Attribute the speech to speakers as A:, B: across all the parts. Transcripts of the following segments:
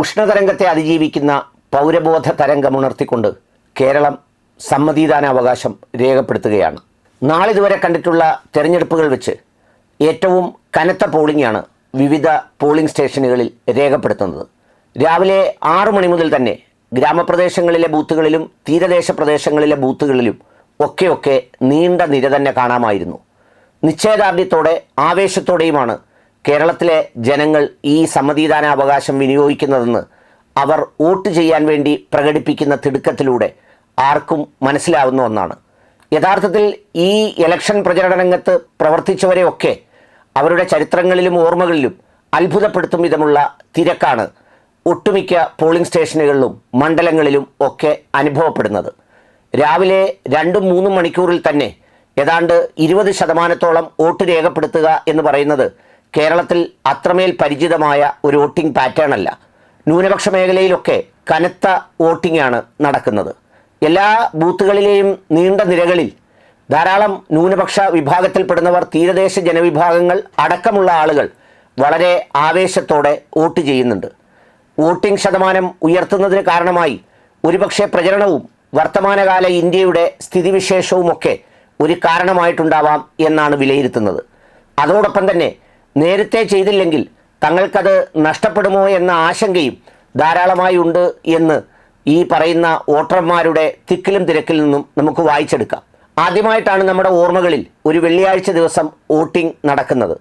A: ഉഷ്ണതരംഗത്തെ അതിജീവിക്കുന്ന പൗരബോധ തരംഗമുണർത്തിക്കൊണ്ട് കേരളം സമ്മതിദാനാവകാശം രേഖപ്പെടുത്തുകയാണ്. നാളിതുവരെ കണ്ടിട്ടുള്ള തെരഞ്ഞെടുപ്പുകൾ വെച്ച് ഏറ്റവും കനത്ത പോളിംഗാണ് വിവിധ പോളിംഗ് സ്റ്റേഷനുകളിൽ രേഖപ്പെടുത്തുന്നത്. രാവിലെ ആറു മണി മുതൽ തന്നെ ഗ്രാമപ്രദേശങ്ങളിലെ ബൂത്തുകളിലും തീരദേശ പ്രദേശങ്ങളിലെ ബൂത്തുകളിലും ഒക്കെയൊക്കെ നീണ്ട നിര തന്നെ കാണാമായിരുന്നു. നിശ്ചയദാർഢ്യത്തോടെ ആവേശത്തോടെയുമാണ് കേരളത്തിലെ ജനങ്ങൾ ഈ സമ്മതിദാനാവകാശം വിനിയോഗിക്കുന്നതെന്ന് അവർ വോട്ട് ചെയ്യാൻ വേണ്ടി പ്രകടിപ്പിക്കുന്ന തിടുക്കത്തിലൂടെ ആർക്കും മനസ്സിലാവുന്ന ഒന്നാണ്. യഥാർത്ഥത്തിൽ ഈ ഇലക്ഷൻ പ്രചരണ രംഗത്ത് പ്രവർത്തിച്ചവരെയൊക്കെ അവരുടെ ചരിത്രങ്ങളിലും ഓർമ്മകളിലും അത്ഭുതപ്പെടുത്തും വിധമുള്ള തിരക്കാണ് ഒട്ടുമിക്ക പോളിംഗ് സ്റ്റേഷനുകളിലും മണ്ഡലങ്ങളിലും ഒക്കെ അനുഭവപ്പെടുന്നത്. രാവിലെ രണ്ടും മൂന്നും മണിക്കൂറിൽ തന്നെ ഏതാണ്ട് ഇരുപത് ശതമാനത്തോളം വോട്ട് രേഖപ്പെടുത്തുക എന്ന് പറയുന്നത് കേരളത്തിൽ അത്രമേൽ പരിചിതമായ ഒരു വോട്ടിംഗ് പാറ്റേൺ അല്ല. ന്യൂനപക്ഷ മേഖലയിലൊക്കെ കനത്ത വോട്ടിംഗ് ആണ് നടക്കുന്നത്. എല്ലാ ബൂത്തുകളിലെയും നീണ്ട നിരകളിൽ ധാരാളം ന്യൂനപക്ഷ വിഭാഗത്തിൽപ്പെടുന്നവർ തീരദേശ ജനവിഭാഗങ്ങൾ അടക്കമുള്ള ആളുകൾ വളരെ ആവേശത്തോടെ വോട്ട് ചെയ്യുന്നുണ്ട്. വോട്ടിംഗ് ശതമാനം ഉയർത്തുന്നതിന് കാരണമായി ഒരുപക്ഷെ പ്രചരണവും വർത്തമാനകാല ഇന്ത്യയുടെ സ്ഥിതിവിശേഷവുമൊക്കെ ഒരു കാരണമായിട്ടുണ്ടാവാം എന്നാണ് വിലയിരുത്തുന്നത്. അതോടൊപ്പം തന്നെ നേരത്തെ ചെയ്തില്ലെങ്കിൽ തങ്ങൾക്കത് നഷ്ടപ്പെടുമോ എന്ന ആശങ്കയും ധാരാളമായി ഉണ്ട് എന്ന് ഈ പറയുന്ന വോട്ടർമാരുടെ തിക്കിലും തിരക്കിൽ നിന്നും നമുക്ക് വായിച്ചെടുക്കാം. ആദ്യമായിട്ടാണ് നമ്മുടെ ഓർമ്മകളിൽ ഒരു വെള്ളിയാഴ്ച ദിവസം വോട്ടിംഗ് നടക്കുന്നത്.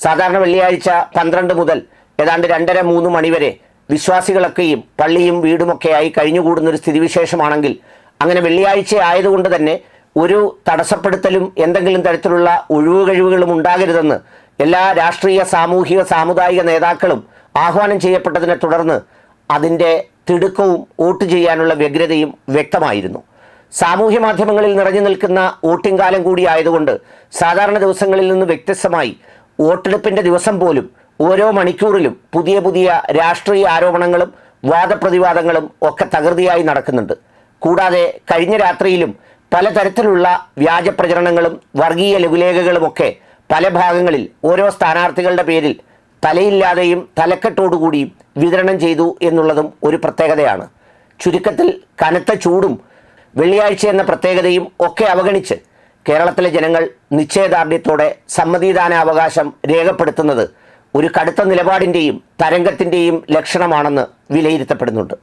A: സാധാരണ വെള്ളിയാഴ്ച പന്ത്രണ്ട് മുതൽ ഏതാണ്ട് രണ്ടര മൂന്ന് മണിവരെ വിശ്വാസികളൊക്കെയും പള്ളിയും വീടുമൊക്കെയായി കഴിഞ്ഞുകൂടുന്നൊരു സ്ഥിതിവിശേഷമാണെങ്കിൽ അങ്ങനെ വെള്ളിയാഴ്ച ആയതുകൊണ്ട് തന്നെ ഒരു തടസ്സപ്പെടുത്തലും എന്തെങ്കിലും തരത്തിലുള്ള ഒഴിവുകഴിവുകളും ഉണ്ടാകരുതെന്ന് എല്ലാ രാഷ്ട്രീയ സാമൂഹിക സാമുദായിക നേതാക്കളും ആഹ്വാനം ചെയ്യപ്പെട്ടതിനെ തുടർന്ന് അതിന്റെ തിടുക്കവും വോട്ട് ചെയ്യാനുള്ള വ്യഗ്രതയും വ്യക്തമായിരുന്നു. സാമൂഹ്യ മാധ്യമങ്ങളിൽ നിറഞ്ഞു നിൽക്കുന്ന വോട്ടിംഗ് കാലം കൂടി ആയതുകൊണ്ട് സാധാരണ ദിവസങ്ങളിൽ നിന്ന് വ്യത്യസ്തമായി വോട്ടെടുപ്പിന്റെ ദിവസം പോലും ഓരോ മണിക്കൂറിലും പുതിയ പുതിയ രാഷ്ട്രീയ ആരോപണങ്ങളും വാദപ്രതിവാദങ്ങളും ഒക്കെ തകൃതിയായി നടക്കുന്നുണ്ട്. കൂടാതെ കഴിഞ്ഞ രാത്രിയിലും പലതരത്തിലുള്ള വ്യാജ പ്രചരണങ്ങളും വർഗീയ ലഘുലേഖകളുമൊക്കെ പല ഭാഗങ്ങളിൽ ഓരോ സ്ഥാനാർത്ഥികളുടെ പേരിൽ തലയില്ലാതെയും തലക്കെട്ടോടുകൂടിയും വിതരണം ചെയ്തു എന്നുള്ളതും ഒരു പ്രത്യേകതയാണ്. ചുരുക്കത്തിൽ കനത്ത ചൂടും വെള്ളിയാഴ്ച എന്ന പ്രത്യേകതയും ഒക്കെ അവഗണിച്ച് കേരളത്തിലെ ജനങ്ങൾ നിശ്ചയദാർഢ്യത്തോടെ സമ്മതിദാനാവകാശം രേഖപ്പെടുത്തുന്നത് ഒരു കടുത്ത നിലപാടിന്റെയും തരംഗത്തിന്റെയും ലക്ഷണമാണെന്ന് വിലയിരുത്തപ്പെടുന്നുണ്ട്.